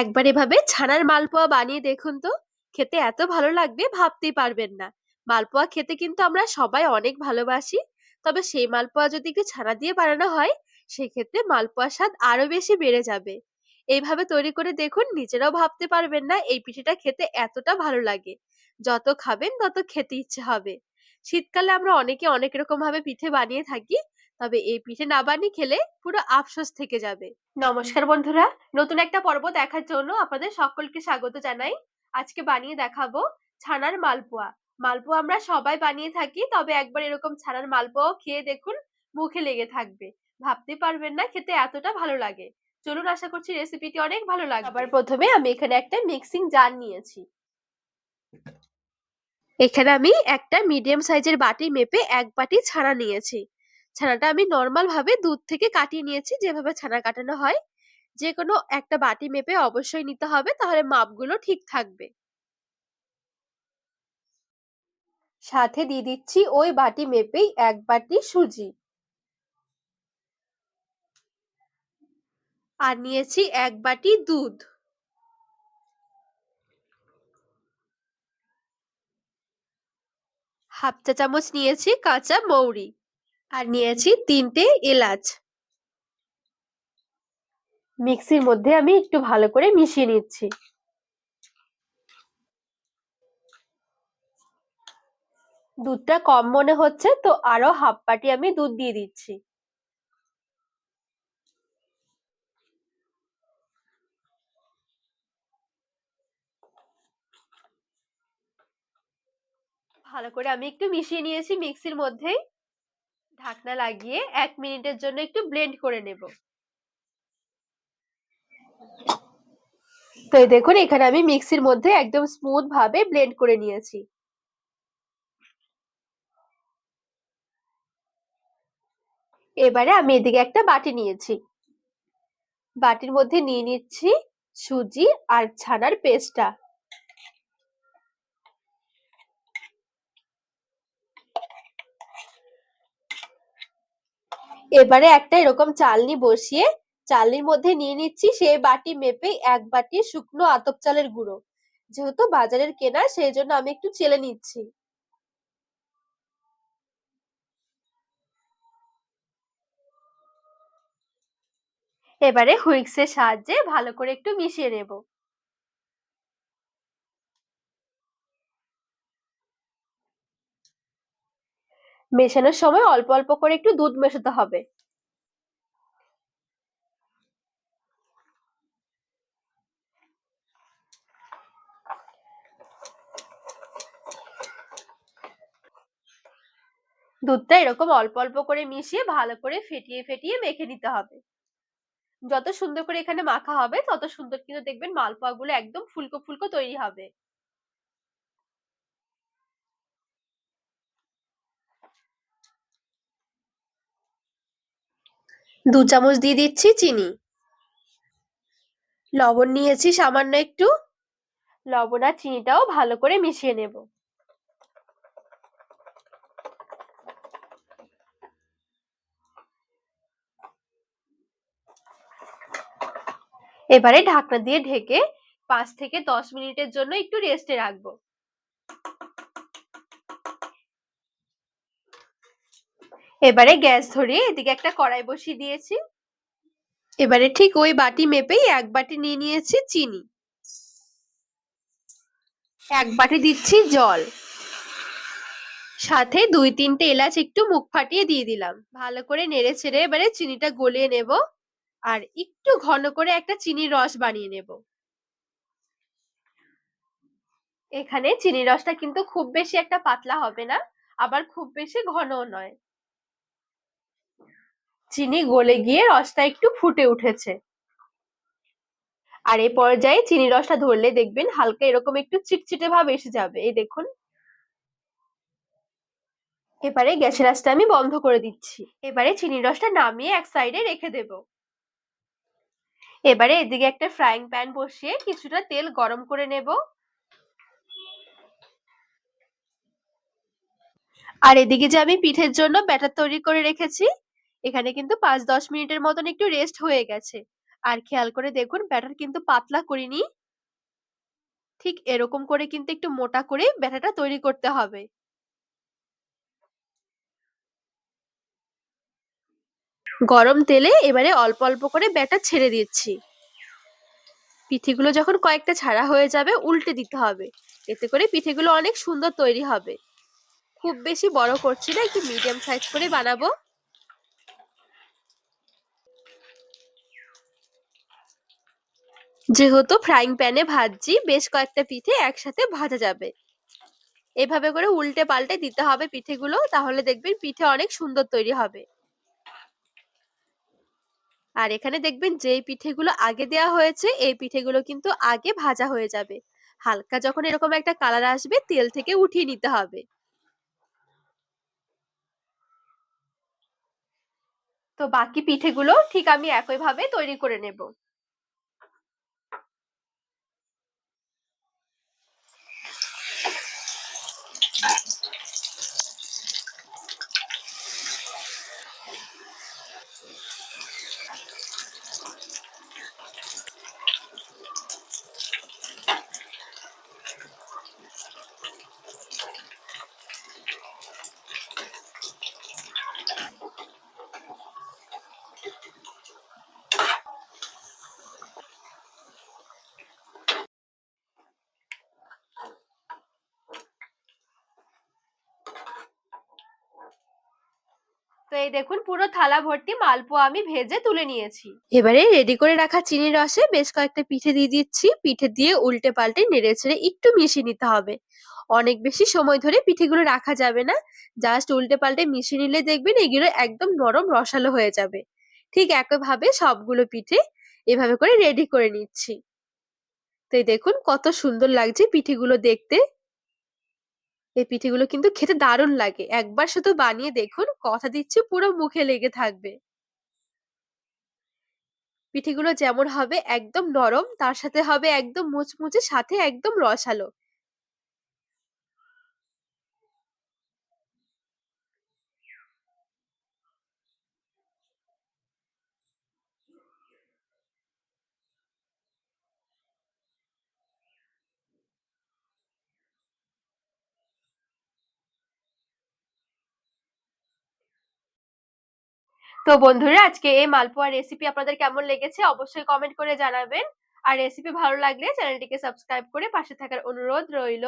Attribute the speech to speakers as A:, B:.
A: একবার এভাবে ছানার মালপোয়া বানিয়ে দেখুন তো। খেতে এত ভালো লাগবে ভাবতেই পারবেন না। মালপোয়া খেতে কিন্তু আমরা সবাই অনেক ভালোবাসি। তবে সেই মালপোয়া যদি একটু ছানা দিয়ে বানানো হয়, সেক্ষেত্রে মালপোয়ার স্বাদ আরও বেশি বেড়ে যাবে। এইভাবে তৈরি করে দেখুন, নিজেরাও ভাবতে পারবেন না এই পিঠেটা খেতে এতটা ভালো লাগে। যত খাবেন তত খেতে ইচ্ছে হবে। শীতকালে আমরা অনেকে অনেক রকম ভাবে পিঠে বানিয়ে থাকি। তবে এই পিঠে না বানিয়ে খেলে পুরো আফসোস থেকে যাবে। নমস্কার বন্ধুরা, নতুন একটা পর্ব দেখার জন্য আপনাদের সকলকে স্বাগত জানাই। আজকে বানিয়ে দেখাবো ছানার মালপোয়া। মালপোয়া আমরা সবাই বানিয়ে থাকি, তবে একবার এরকম ছানার মালপোয়াও খেয়ে দেখুন, মুখে লেগে থাকবে। ভাবতে পারবেন না, খেতে এতটা ভালো লাগে। চলুন আশা করছি রেসিপিটি অনেক ভালো লাগবে। আবার প্রথমে আমি এখানে একটা মিক্সিং জার নিয়েছি। এখানে আমি একটা মিডিয়াম সাইজের বাটি মেপে এক বাটি ছানা নিয়েছি। ছানাটা আমি নর্মাল ভাবে দুধ থেকে কাটিয়ে নিয়েছি, যেভাবে ছানা কাটানো হয়। যে কোনো একটা বাটি মেপে অবশ্যই নিতে হবে, তাহলে মাপগুলো ঠিক থাকবে। সাথে দিয়ে দিচ্ছি ওই বাটি মেপেই এক বাটি সুজি। আর নিয়েছি এক বাটি দুধ। হাফ চা চামচ নিয়েছি কাঁচা মৌরি। আর নিয়েছি তিনটে এলাচ। মিক্সির মধ্যে আমি একটু ভালো করে মিশিয়ে নিচ্ছি। দুধটা কম মনে হচ্ছে তো আরও হাফ বাটি আমি দুধ দিয়ে দিচ্ছি। ভালো করে আমি একটু মিশিয়ে নিয়েছি মিক্সির মধ্যেই। ঢাকনা লাগিয়ে এক মিনিটের জন্য একটু ব্লেন্ড করে নেব। তো দেখুন, এখানে আমি মিক্সির মধ্যে একদম স্মুথ ভাবে ব্লেন্ড করে নিয়েছি। এবারে আমি এদিকে একটা বাটি নিয়েছি। বাটির মধ্যে নিয়ে নিচ্ছি সুজি আর ছানার পেস্টটা। এবারে একটা এরকম চালনি বসিয়ে চালনির মধ্যে নিয়ে নিচ্ছি, সেই বাটি মেপে এক বাটি শুকনো আতপ চালের গুঁড়ো। যেহেতু বাজারের কেনা, সেই জন্য আমি একটু চেলে নিচ্ছি। এবারে হুইক্সের সাহায্যে ভালো করে একটু মিশিয়ে নেব। মেশানোর সময় অল্প অল্প করে একটু দুধ মেশাতে হবে। দুধটা এরকম অল্প অল্প করে মিশিয়ে ভালো করে ফেটিয়ে ফেটিয়ে মেখে নিতে হবে। যত সুন্দর করে এখানে মাখা হবে, তত সুন্দর কিন্তু দেখবেন মালপোয়া গুলো একদম ফুলকো ফুলকো তৈরি হবে। দু চামচ দিয়ে দিচ্ছি চিনি। লবণ নিয়েছি সামান্য একটু। লবণ আর চিনিটাও ভালো করে মিশিয়ে নেব। এবারে ঢাকনা দিয়ে ঢেকে পাঁচ থেকে দশ মিনিটের জন্য একটু রেস্টে রাখব। এবারে গ্যাস ধরিয়ে এদিকে একটা কড়াই বসিয়ে দিয়েছি। এবারে ঠিক ওই বাটি মেপেই এক বাটি নিয়ে নিয়েছি চিনি। এক বাটি দিচ্ছি জল। সাথে দুই তিনটে এলাচ একটু মুখ ফাটিয়ে দিয়ে দিলাম। ভালো করে নেড়ে ছেড়ে এবারে চিনিটা গলিয়ে নেব আর একটু ঘন করে একটা চিনির রস বানিয়ে নেব। এখানে চিনির রসটা কিন্তু খুব বেশি একটা পাতলা হবে না, আবার খুব বেশি ঘনও নয়। চিনি গলে গিয়ে রসটা একটু ফুটে উঠেছে। আর এই পর্যায়ে চিনি রসটা ধরলে দেখবেন হালকা এরকম একটু চিটচিটে ভাব এসে যাবে। এই দেখুন। এবারে গ্যাসের আঁচটা আমি বন্ধ করে দিচ্ছি। এবারে চিনির রসটা নামিয়ে এক সাইডে রেখে দেব। এবারে এদিকে একটা ফ্রাইং প্যান বসিয়ে কিছুটা তেল গরম করে নেব। আর এদিকে যে আমি পিঠের জন্য ব্যাটার তৈরি করে রেখেছি এখানে কিন্তু পাঁচ দশ মিনিটের মতন একটু রেস্ট হয়ে গেছে। আর খেয়াল করে দেখুন, ব্যাটার কিন্তু পাতলা করিনি ঠিক এরকম করে কিন্তু একটু মোটা করে ব্যাটাটা তৈরি করতে হবে। গরম তেলে এবারে অল্প অল্প করে ব্যাটার ছেড়ে দিচ্ছি। পিঠেগুলো যখন কয়েকটা ছাড়া হয়ে যাবে, উল্টে দিতে হবে। এতে করে পিঠেগুলো অনেক সুন্দর তৈরি হবে। খুব বেশি বড় করছি না, একটু মিডিয়াম সাইজ করে বানাবো। যেহেতু ফ্রাইং প্যানে ভাজছি, বেশ কয়েকটা পিঠে একসাথে ভাজা যাবে। এভাবে করে উল্টে পাল্টে দিতে হবে পিঠেগুলো, তাহলে দেখবেন পিঠে অনেক সুন্দর তৈরি হবে। আর এখানে দেখবেন যেই পিঠেগুলো আগে দেওয়া হয়েছে, এই পিঠেগুলো কিন্তু আগে ভাজা হয়ে যাবে। হালকা যখন এরকম একটা কালার আসবে, তেল থেকে উঠিয়ে নিতে হবে। তো বাকি পিঠেগুলো ঠিক আমি একইভাবে তৈরি করে নেব তো এই দেখুন, পুরো থালা ভর্তি মালপোয়া আমি ভেজে তুলে নিয়েছি। এবারে রেডি করে রাখা চিনির রসে বেশ কয়েকটা পিঠে দিয়ে দিচ্ছি। পিঠে দিয়ে উল্টে পাল্টে নেড়ে ছেড়ে একটু মিশিয়ে নিতে হবে। অনেক বেশি সময় ধরে পিঠেগুলো রাখা যাবে না। জাস্ট উল্টে পাল্টে মিশিয়ে নিলে দেখবেন এগুলো একদম নরম রসালো হয়ে যাবে। ঠিক একইভাবে সবগুলো পিঠে এভাবে করে রেডি করে নিচ্ছি। তো দেখুন কত সুন্দর লাগছে পিঠেগুলো দেখতে। এই পিঠেগুলো কিন্তু খেতে দারুণ লাগে। একবার শুধু বানিয়ে দেখুন, কথা দিচ্ছি, পুরো মুখে লেগে থাকবে। পিঠেগুলো যেমন হবে একদম নরম, তার সাথে হবে একদম মুচমুচে, সাথে একদম রসালো। তো বন্ধুরা, আজকে এই মালপোয়া রেসিপি আপনাদের কেমন লেগেছে অবশ্যই কমেন্ট করে জানাবেন। আর রেসিপি ভালো লাগলে চ্যানেলটিকে সাবস্ক্রাইব করে পাশে থাকার অনুরোধ রইল।